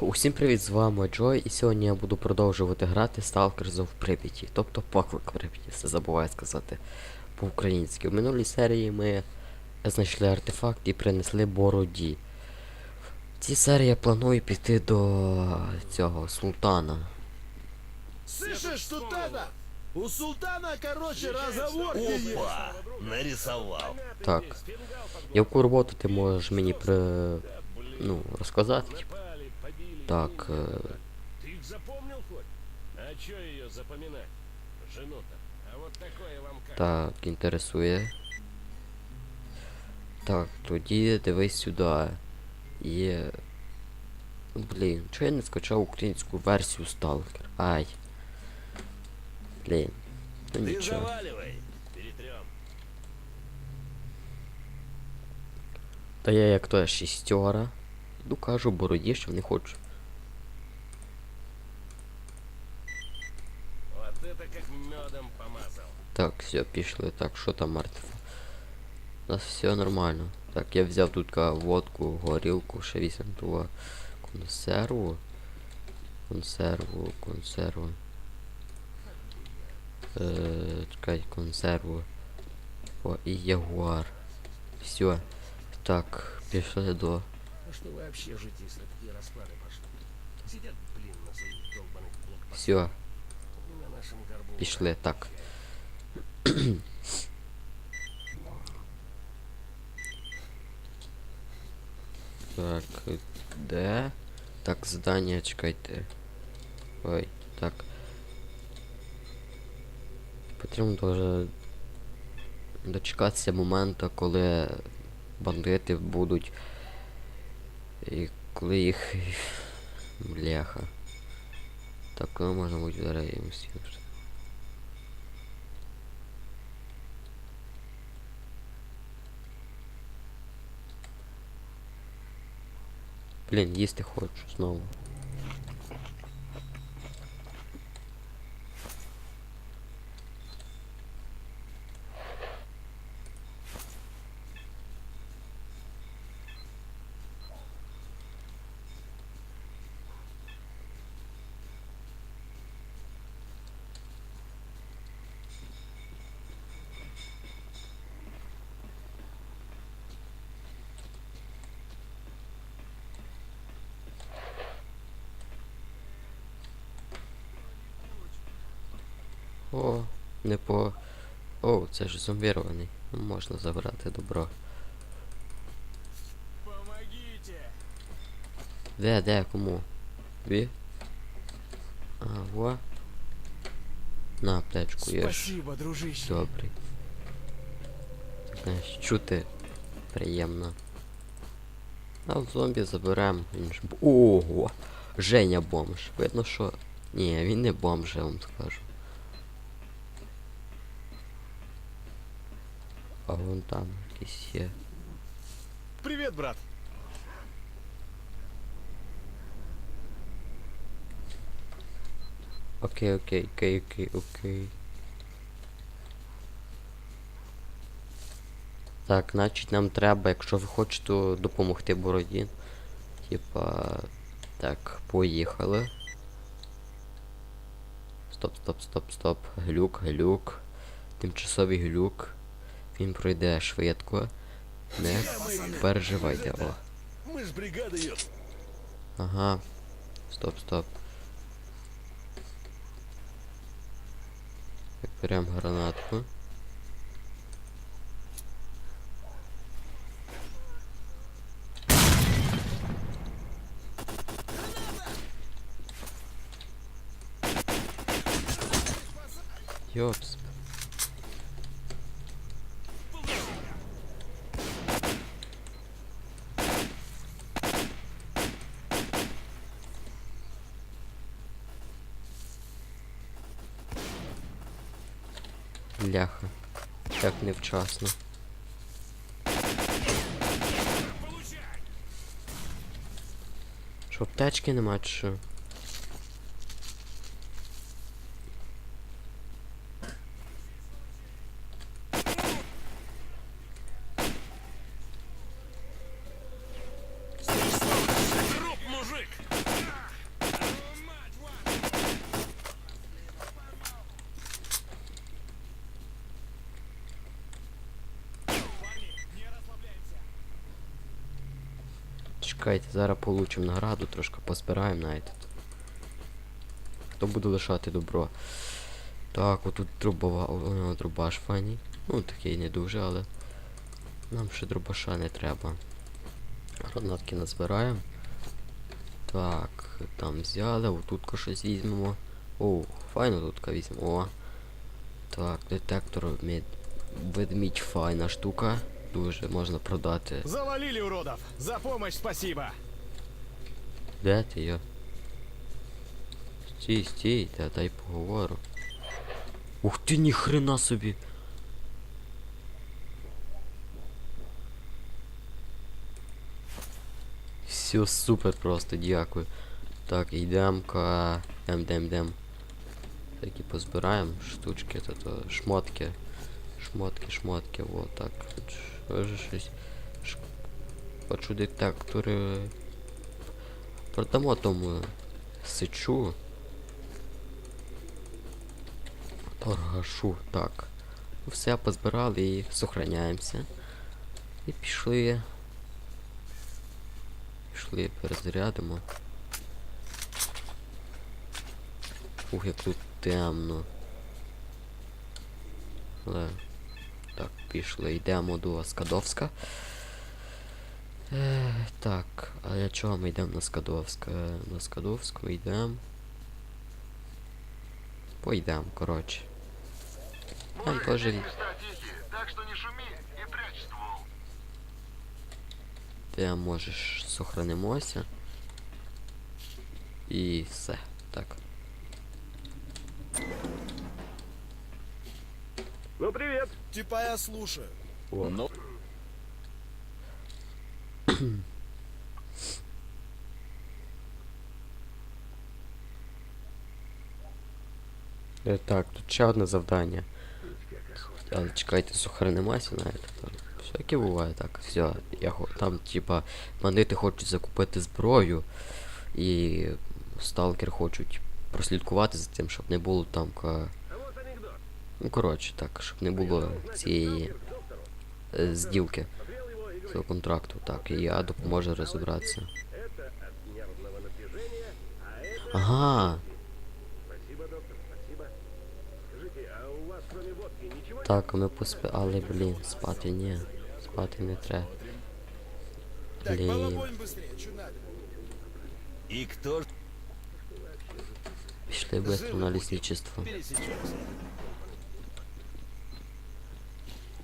Усім привіт, з вами Джой, і сьогодні я буду продовжувати грати Stalkers of Pripyat, тобто поклик Прип'яті, все забуваю сказати по-українськи. В минулій серії ми знайшли артефакт і принесли бороді. В цій серії я планую піти до цього султана. Слышишь, султана? У султана, короче, разговор. Опа! Нарисовал. Так. Яку роботу ти можеш мені при... ну, розказати? типу? Так, е, Ты их запомнил хоть? А чё ее запоминать? Жену-то. А вот такое вам как? так, інтересує. Так, тоді дивись сюди. Є. Ну, Блін, чого я не скачав українську версію Stalker? Ай. Блін. Ну Ты нічого. заваливай. Перетрем. Та я як то шістьора. Іду кажу бороді, що не хочу. Так, все, пішли. Так, що там артефакт? У нас все нормально. Так, я взяв тут ка водку, горілку, ще вісім того консерву. Консерву, консерву. Е, чекай, консерву. О, і ягуар. Все. Так, пішли до. Ну что вы вообще жить, если такие расклады пошли? Сидят, блин, на своих долбаных блокпостах. Все, пішли. Так. Так, де? Так, здання, чекайте. Ой, так. Потрібно дуже дочекатися моменту, коли бандити будуть. І коли їх. Бляха. Так, коли можна буде зараз? Блін, їсти хочу знову. О, не по. О, це ж зомбірований. Ну, Можна забрати добро. Помогите! Де, де, кому? Ві? А, во. На аптечку, є Спасибо, дружище. добрий. Знаєш, чути приємно. А в зомбі заберем. Він ж. Ого! Женя бомж. Видно, що. Ні, він не бомж, я вам скажу. А вон там якийсь є. Привет, брат. Окей, окей, окей, окей, окей. Так, значить нам треба, якщо ви хочете допомогти бороді. Типа. Так, поїхали. Стоп, стоп, стоп, стоп. Глюк, глюк. Тимчасовий глюк. Він пройде швидко. Не переживайте, о. Мы ж бригада. Ага. Стоп, стоп. Берем гранатку. Йопс. Бляха. Як невчасно. Що, аптечки нема чи що? Чекайте, зараз получимо награду, трошки позбираємо навіть. Хто буде лишати добро? Так, отут дробова, о, дробаш файний. Ну, такий не дуже, але нам ще дробаша не треба. Гранатки назбираємо. Так, там взяли, отут щось візьмемо. О, файно тут візьмемо. О. Так, детектор мед... файна штука. Дуже можна продати. Завалили уродов. За помощь спасибо. Де ти я? Стій, стій, та дай поговору. Ух ти, ніхрена собі. Все супер просто, дякую. Так, йдемо-ка. Дем, дем, дем. Такі позбираємо штучки, то, то шмотки. Шмотки, шмотки, вот так. Ж щось. Ш... Бачу детектори. Продамо тому сичу. Торгашу. Так. Все позбирали і сохраняємося. І пішли. Пішли, перезарядимо. Ух, як тут темно. Але... Так, пішли, йдемо до Скадовська. Е, так, а для чого ми йдемо на Скадовська? На Скадовську йдемо. Пойдемо, коротше. Там теж від- так что не шуми и прячь ствол. Де можеш сохранимося. І все. Так. Ну, привет. Типа я слушаю. Ну, Е, так, тут ще одне завдання. Але чекайте, сохранимося навіть. Там. Всяке буває так. Все, я хо- там, типа, бандити хочуть закупити зброю. І сталкер хочуть прослідкувати за тим, щоб не було там ка. Ну коротше, так, щоб не було цієї е, зділки цього контракту. Так, і я допоможу розібратися. Это от нервного напряжения, а это... Ага, Спасибо, доктор, спасибо. Скажите, а у вас кроме водки ничего так, ми поспи... Але, блін, спати ні. Спати не треба. Так, Блин. балабонь быстрее, что надо? и кто ж Пішли швидко на лісничество.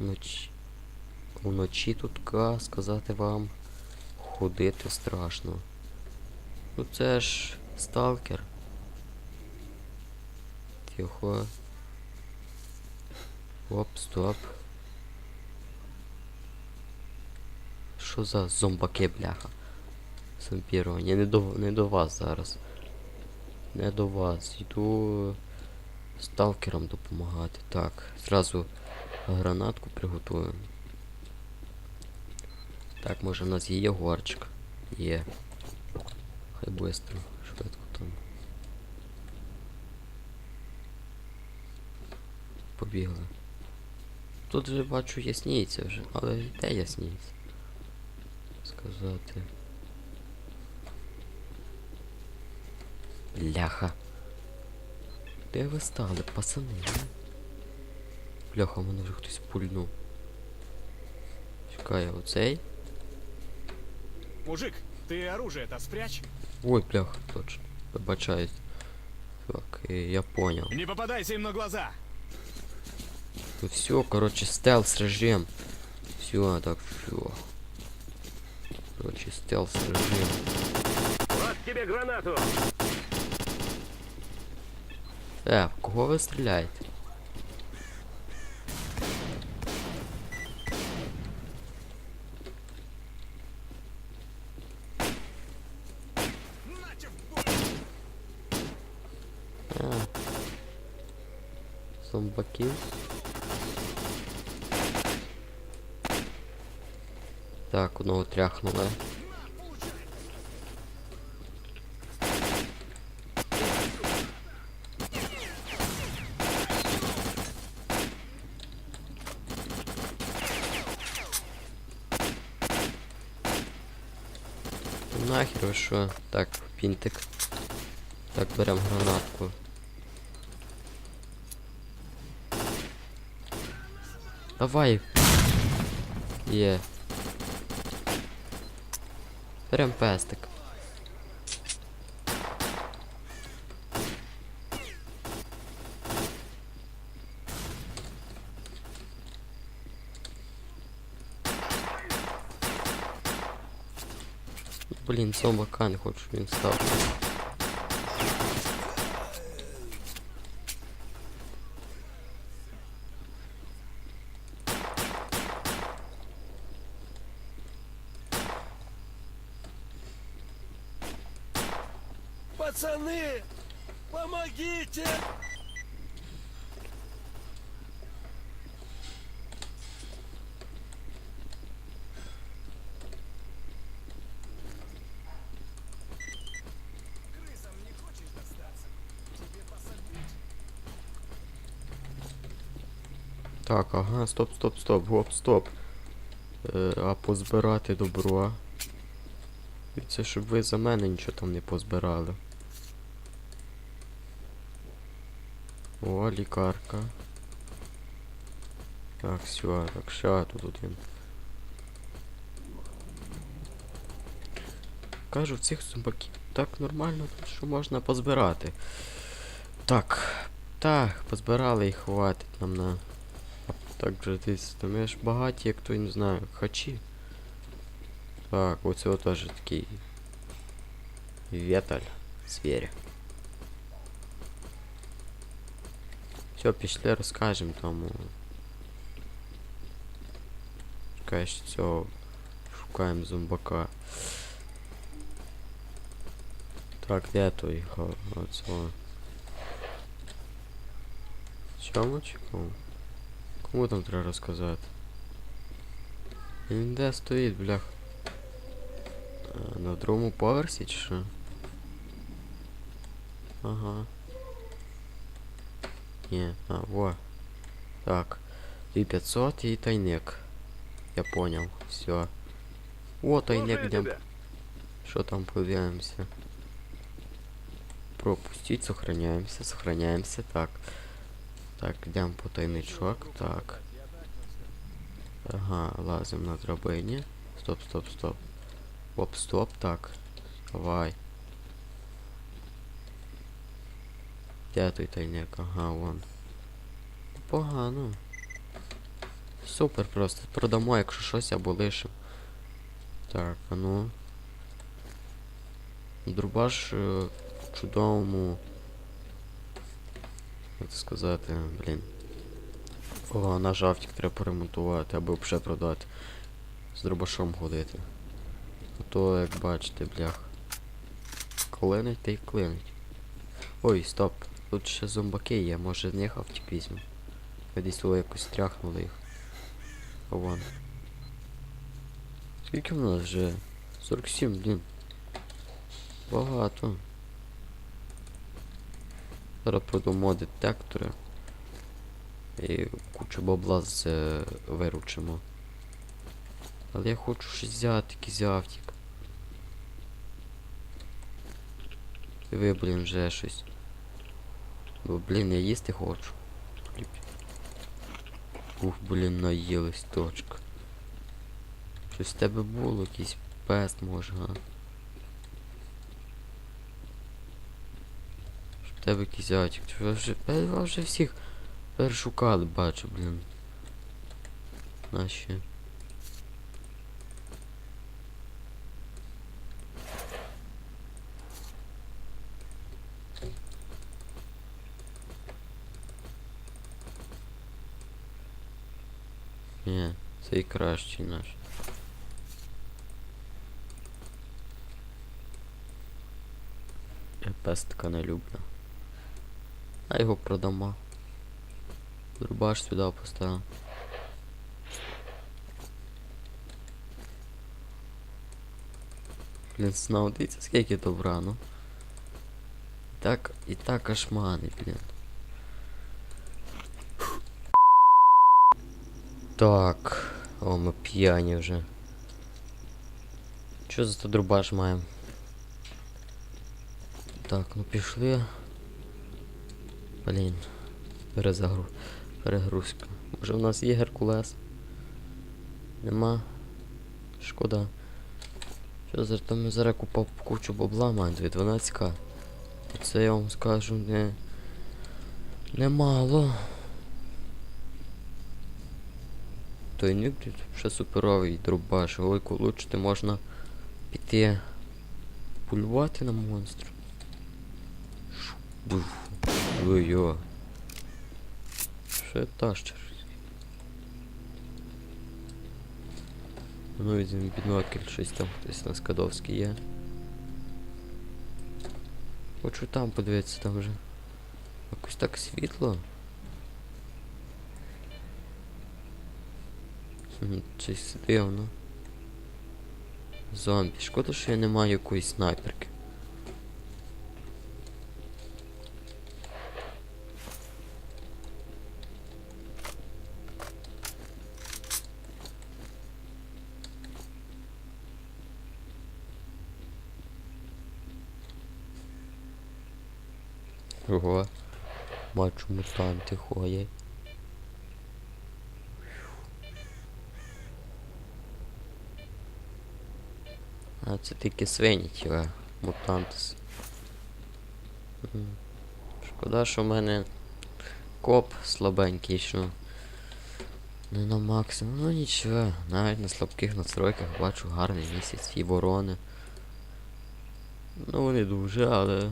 Вночі. Вночі тут ка, сказати вам. Ходити страшно. Ну це ж сталкер. Тихо. Оп, стоп. Що за зомбаки, бляха? Зомбіровані. Не до, не до вас зараз. Не до вас. Йду сталкерам допомагати. Так, зразу гранатку приготуємо. Так, може в нас є Єгорчик. Є. Хай быстро, швидко там. Побігли. Тут вже бачу ясніється вже, але де ясніється? Сказати. Бляха. Де ви стали, пацани? Бляха, мене вже хтось пульнув. Чекай, оцей. Мужик, ты оружие-то спрячь. Ой, бляха, точно. Вибачаюсь. Так, я понял. Не попадайся им на глаза. Ну все, короче, стелс режим. Все, так, все. Короче, стелс режим. Вот тебе гранату! Е, в кого ви стріляєте? А. Зомбаків. Так, одного тряхнули. нахер ви що? Так, пінтик. Так, беремо гранатку. Давай. Є. Берем пестик. Блін, зомбака не хочу, він став. Так, ага, стоп, стоп, стоп, гоп, стоп. Е, а позбирати добро. І це щоб ви за мене нічого там не позбирали. О, лікарка. Так, все, так, ще тут один. Кажу, в цих зомбаків так нормально, що можна позбирати. Так, так, позбирали і хватить нам на. Так же десь, то ми ж багаті, як то не знаю, хачі. Так, оце теж такий. Веталь. Звір. Все, пішли розкажемо тому. Чекай, ще цього. Шукаємо зомбака. Так, де той га- оцього? Чому чекав? Кому там треба розказати? Він де стоїть, блях? На другому поверсі чи що? Ага. Ні, а, во. Так. 2500 і тайник. Я понял. Все. О, тайник йдем. Що там подивимося? Пропустить, сохраняемся, сохраняемся. Так. Так, йдемо по тайничок. Так. Ага, лазим на драбині. Стоп, стоп, стоп. Оп, стоп, так. Давай. Де той тайник? Ага, вон. Погано. Супер просто. Продамо, якщо щось або лишим. Так, а ну. Друбаш е, в чудовому. Як це сказати, блін. О, наш автік треба поремонтувати, або взагалі продати. З дробашом ходити. А то, як бачите, блях. Клинить та й клинить. Ой, стоп. Тут ще зомбаки є, може з них автік візьму. Я десь того якось тряхнули їх. А вон. Скільки в нас вже? 47, блін. Багато. Зараз продамо детектори. І кучу бабла з е, виручимо. Але я хочу щось взяти, якийсь автік. Ви, блін, вже щось. Бо, блін, я їсти хочу. Ух, блін, наїлась точка. Щось в тебе було, якийсь пест може, га? Щоб в тебе якийсь атік. Ви вже, вже всіх перешукали, бачу, блін. Наші. Ні, цей кращий наш. Я пестика не люблю. А його продамо. Рубаш сюди поставив. Блін, знов дивіться, скільки добра, ну. Так, і так аж мани, блін. Так. О, ми п'яні вже. Що за то друбаш маємо? Так, ну пішли. Блін. Перезагру... Перегрузка. Може в нас є Геркулес? Нема. Шкода. Що за то ми зараз купав кучу бабла маємо, 12к. Це я вам скажу не. Немало. Той тут ще суперовий дробаш. Велику влучити можна піти полювати на монстра. Буф. Ой-йо. Що та ще? Ну візьмемо бінокль, щось там хтось на Скадовській є. Хочу там подивитися, там вже. Якось так світло. Щось дивно. Зомбі. Шкода, що я не маю якоїсь снайперки. Ого. Бачу мутанти ходять. А це тільки свині тіла. Мутантис. М. Шкода, що в мене коп слабенький, що не на максимум. Ну нічого, навіть на слабких настройках бачу гарний місяць і ворони. Ну не дуже, але.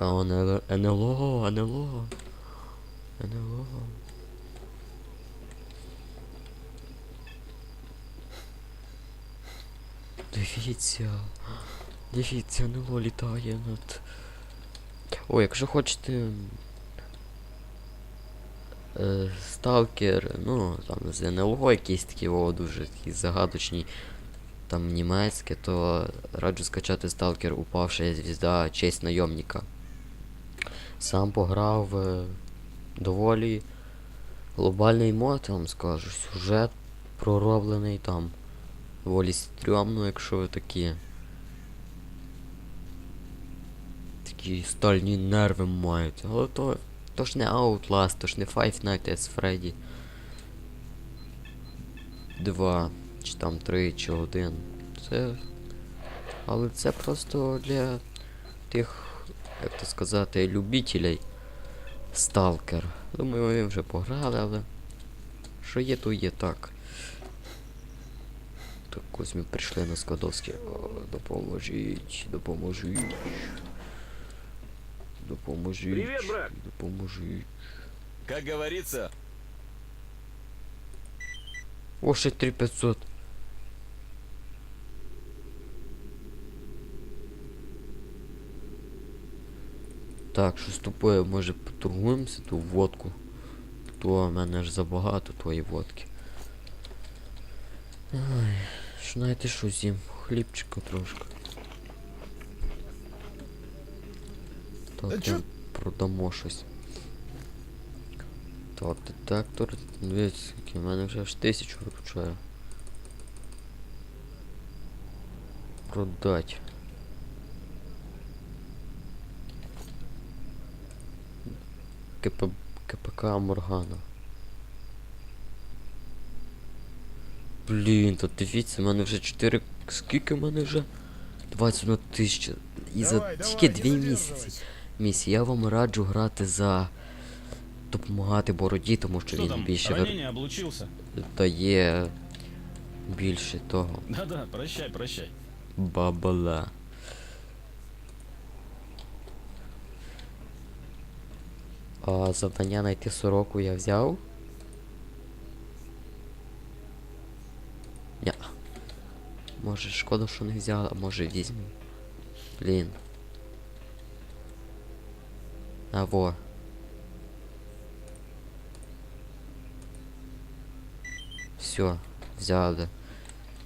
А он НЛО, НЛО. НЛО. Дивіться. Дивіться, НЛО літає над. О, якщо хочете. Е, сталкер, ну, там з НЛО якісь такі о, дуже такі загадочні. Там німецьке, то раджу скачати сталкер Упавша звізда честь найомника. Сам пограв е, доволі глобальний мод, я вам скажу. Сюжет пророблений там. Доволі стрьомно, якщо ви такі. Такі стальні нерви маєте. Але то. То ж не Outlast, то ж не Five Nights at Freddy. 2, чи там 3, чи 1. Це. Але це просто для тих, як то сказати, любителей Сталкер. Думаю, ви вже пограли, але. Що є, то є так. Так ось ми прийшли на Складовське. О, допоможіть, допоможіть. Допоможіть. Привіт, брат. Допоможіть. Как говорится, О, ще 3500. Так, що з тобою, може, поторгуємося ту водку? То в мене ж забагато твої водки. Ай, що знаєте що з'їм? Хлібчика трошки. Так, чо- продамо щось. Так, детектор. Дивіться, в мене вже аж тисячу виручає. Продать. КП... КПК Моргана. Блін, то дивіться, в мене вже 4. Скільки в мене вже? 21 тисяча. І за Давай, тільки 2 місяці. Місі, я вам раджу грати за допомагати бороді, тому що Что він там, більше облучился? дає більше того. Да-да, прощай, прощай. Бабала. А завдання знайти сороку я взяв. Ня. Може шкода, що не взяв, а може візьму. Блін. А во. Все, взяли.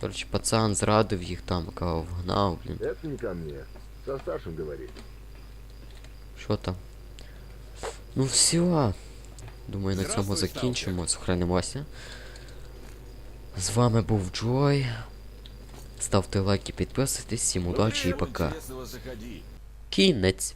Короче, пацан зрадив їх там, кого вгнав, блін. Это не ко мне. Со старшим говори. Що там? Ну все. Думаю, на цьому закінчимо. Сохранимося. З вами був Джой. Ставте лайки, підписуйтесь, всім удачі і пока. Кінець.